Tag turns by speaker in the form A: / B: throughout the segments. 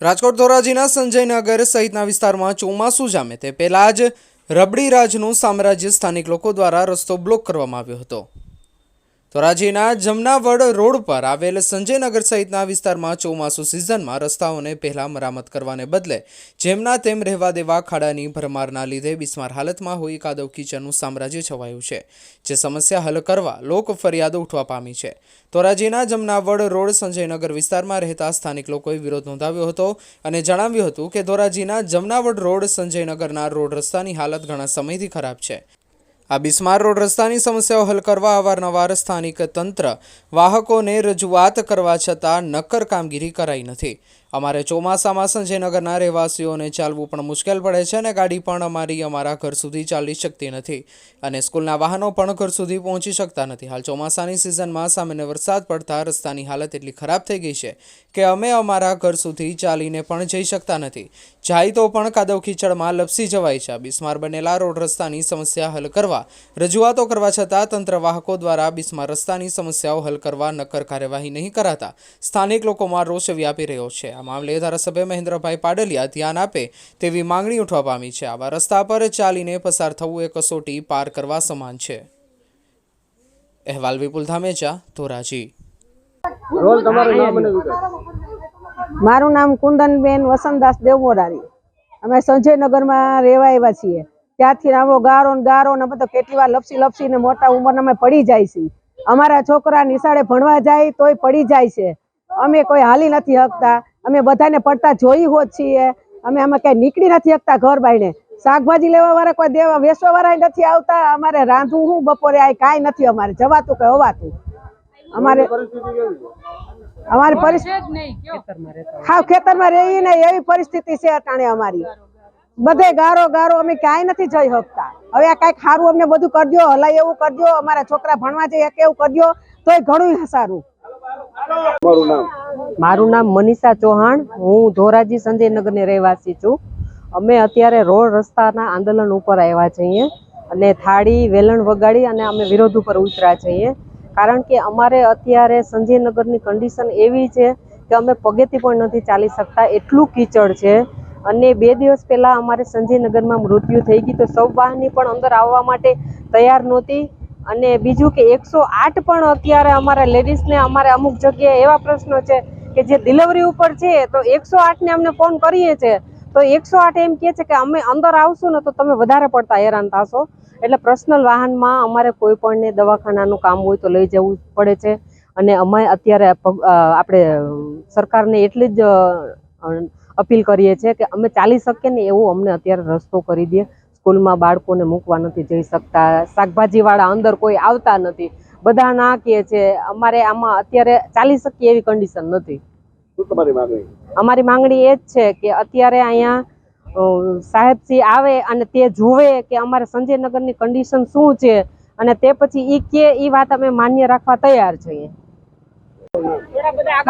A: રાજકોટ ધોરાજીના સંજયનગર સહિતના વિસ્તારમાં ચોમાસું જામે તે પહેલાં જ રબડી રાજનું સામ્રાજ્ય સ્થાનિક લોકો દ્વારા રસ્તો બ્લોક કરવામાં આવ્યો હતો. ધોરાજીના જમનાવડ રોડ પર આવેલ સંજયનગર સહિતના વિસ્તારમાં ચોમાસુ સિઝનમાં રસ્તાઓને પહેલા મરામત કરવાને બદલે જેમના તેમ રહેવા દેવા ખાડાની ભરમારના લીધે બિસ્માર હાલતમાં હોઈ કાદવ કિચનનું સામ્રાજ્ય છવાયું છે, જે સમસ્યા હલ કરવા લોક ફરિયાદો ઉઠવા પામી છે. ધોરાજીના જમનાવડ રોડ સંજયનગર વિસ્તારમાં રહેતા સ્થાનિક લોકોએ વિરોધ નોંધાવ્યો હતો અને જણાવ્યું હતું કે ધોરાજીના જમનાવડ રોડ સંજયનગરના રોડ રસ્તાની હાલત ઘણા સમયથી ખરાબ છે. આ બિસ્માર રોડ રસ્તાની સમસ્યાઓ હલ કરવા અવારનવાર સ્થાનિક તંત્ર વાહકોને રજૂઆત કરવા છતાં નક્કર કામગીરી કરાઈ નથી. અમારે ચોમાસામાં સંજયનગરના રહેવાસીઓને ચાલવું પણ મુશ્કેલ પડે છે અને ગાડી પણ અમારી અમારા ઘર સુધી ચાલી શકતી નથી અને સ્કૂલના વાહનો પણ ઘર સુધી પહોંચી શકતા નથી. હાલ ચોમાસાની સિઝનમાં સામાન્ય વરસાદ પડતા રસ્તાની હાલત એટલી ખરાબ થઈ ગઈ છે કે અમે અમારા ઘર સુધી ચાલીને પણ જઈ શકતા નથી. જાય તો પણ કાદવ ખીચડમાં લપસી જવાય છે. બિસ્માર બનેલા રોડ રસ્તાની સમસ્યા હલ કરવા, રજૂઆતો કરવા છતાં તંત્ર વાહકો દ્વારા બિસ્માર રસ્તાની સમસ્યાઓ હલ કરવા નક્કર કાર્યવાહી નહીં કરાતા સ્થાનિક લોકોમાં રોષ વ્યાપી રહ્યો છે. આ મામલે ધારાસભ્ય મહેન્દ્રભાઈ પાડલિયા ધ્યાન આપે તેવી માંગણી ઉઠવા પામી છે. આવા રસ્તા પર ચાલીને પસાર થવું એ કસોટી પાર કરવા સમાન છે. અહેવાલ વિપુલ ધામેચા ધોરાજી.
B: મારું નામ કુંદનબેન વસંતદાસ દેવમોરારી. અમે સંજયનગરમાં રહેવા આવ્યા છીએ. ત્યાંથી આવો ગારો ને ગારો ને બધો કેટલી વાર લપસી લપસીને મોટા ઉંમરના અમે પડી જાય છે અમારા છોકરા નિશાળે ભણવા જાય તોય પડી જાય છે. અમે કોઈ હાલી નથી શકતા અમે બધાને પડતા જોઈ હોત છીએ. અમે આમાં ક્યાંય નીકળી નથી શકતા ઘર બાઈને શાકભાજી લેવા વાળા કોઈ દેવા વેસવા વાળા નથી આવતા. અમારે રાંધવું હું બપોરે આ કાંઈ નથી અમારે. જવાતું કે હોવાતું. અમારે અમારી પરિસ્થિતિ હા ખેતરમાં રહી ને એવી પરિસ્થિતિ છે અટાણે અમારી. બધે ગારો ગારો અમે ક્યાંય નથી જઈ શકતા. હવે આ કાંઈક સારું અમને બધું કરજો હલાય એવું કરજો. અમારા છોકરા ભણવા જઈએ કે એવું કરજો તોય ઘણું સારું.
C: તમારું નામ?
D: મારું નામ મનીષા ચૌહાણ. હું ધોરાજી સંજયનગરની રહેવાસી છું. અમે અત્યારે રોડ રસ્તાના આંદોલન ઉપર આવ્યા છીએ અને થાળી, વેલણ વગાડી અને અમે વિરોધ ઉપર ઉતર્યા છીએ. કારણ કે અમારે અત્યારે સંજયનગરની કન્ડિશન એવી છે કે અમે પગેથી પણ નથી ચાલી શકતા. એટલું કીચડ છે. અને બે દિવસ પહેલાં અમારે સંજયનગરમાં મૃત્યુ થઈ ગયું. તો સૌ વાહની પણ અંદર આવવા માટે તૈયાર નહોતી. અને બીજું કે એકસો આઠ પણ અત્યારે અમારા લેડીઝને અમારે અમુક જગ્યાએ એવા પ્રશ્નો છે કે જે ડિલિવરી ઉપર છે, તો એકસો આઠને અમને ફોન કરીએ છીએ તો એકસો આઠ એમ કહે છે કે અમે અંદર આવશું ને તો તમે વધારે પડતા હેરાન થશો. એટલે પર્સનલ વાહનમાં અમારે કોઈ પણને દવાખાનાનું કામ હોય તો લઈ જવું પડે છે. અને અમે અત્યારે આપણે સરકારને એટલી જ અપીલ કરીએ છીએ કે અમે ચાલી શકીએ ને એવું અમને અત્યારે રસ્તો કરી દે. સ્કૂલમાં બાળકોને મૂકવા નથી જઈ શકતા શાકભાજીવાળા અંદર કોઈ આવતા નથી. બધા ના કહે છે અમારે આમાં અત્યારે ચાલી શકીએ એવી કન્ડિશન નથી.
C: શું
D: અમારી માંગણી એ જ છે કે અત્યારે અહીંયા સાહેબશ્રી આવે અને તે જુએ કે અમારે સંજયનગરની કન્ડિશન શું છે અને તે પછી એ કે એ વાત અમે માન્ય રાખવા તૈયાર છીએ.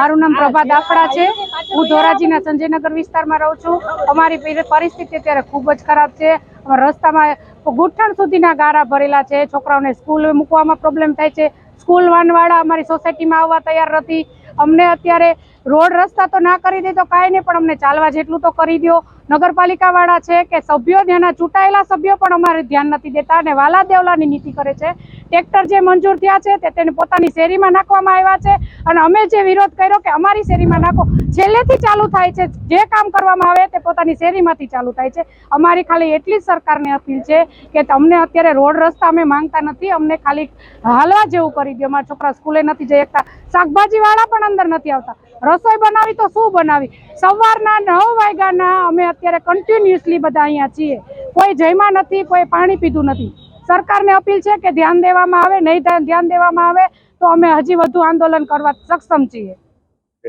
E: મારું નામ પ્રભા દાફડા છે. હું ધોરાજીના સંજયનગર વિસ્તારમાં રહું છું. અમારી પરિસ્થિતિ અત્યારે ખૂબ જ ખરાબ છે. રસ્તામાં ગુઠણ સુધીના ગારા ભરેલા છે. છોકરાઓને સ્કૂલ મૂકવામાં પ્રોબ્લેમ થાય છે. સ્કૂલ વાનવાળા અમારી સોસાયટીમાં આવવા તૈયાર નથી. અમને અત્યારે રોડ રસ્તા તો ના કરી દે તો કાંઈ નહીં, પણ અમને ચાલવા જેટલું તો કરી દો. નગરપાલિકાવાળા છે કે સભ્યો ત્યાંના ચૂંટાયેલા સભ્યો પણ અમારે ધ્યાન નથી દેતા અને વાલા દેવલાની નીતિ કરે છે. ટ્રેક્ટર જે મંજૂર થયા છે તે તેને પોતાની શેરીમાં નાખવામાં આવ્યા છે. અને અમે જે વિરોધ કર્યો કે અમારી શેરીમાં નાખો છેલ્લેથી ચાલુ થાય છે, જે કામ કરવામાં આવે તે પોતાની શેરીમાંથી ચાલુ થાય છે. અમારી ખાલી એટલી જ સરકારને અપીલ છે કે અમને અત્યારે રોડ રસ્તા અમે માંગતા નથી, અમને ખાલી હાલવા જેવું કરી દો. અમારા છોકરા સ્કૂલે નથી જઈ શકતા શાકભાજીવાળા પણ અંદર નથી આવતા. રસોઈ બનાવી તો શું બનાવી? સવારના નવ વાગ્યાના અમે અત્યારે કન્ટિન્યુઅસલી બધા અહીંયા છીએ. કોઈ જમ્યા નથી, કોઈ પાણી પીધું નથી. સરકારને અપીલ છે કે ધ્યાન દેવામાં આવે, નહીં ધ્યાન દેવામાં આવે, તો અમે હજી વધુ આંદોલન કરવા સક્ષમ છીએ.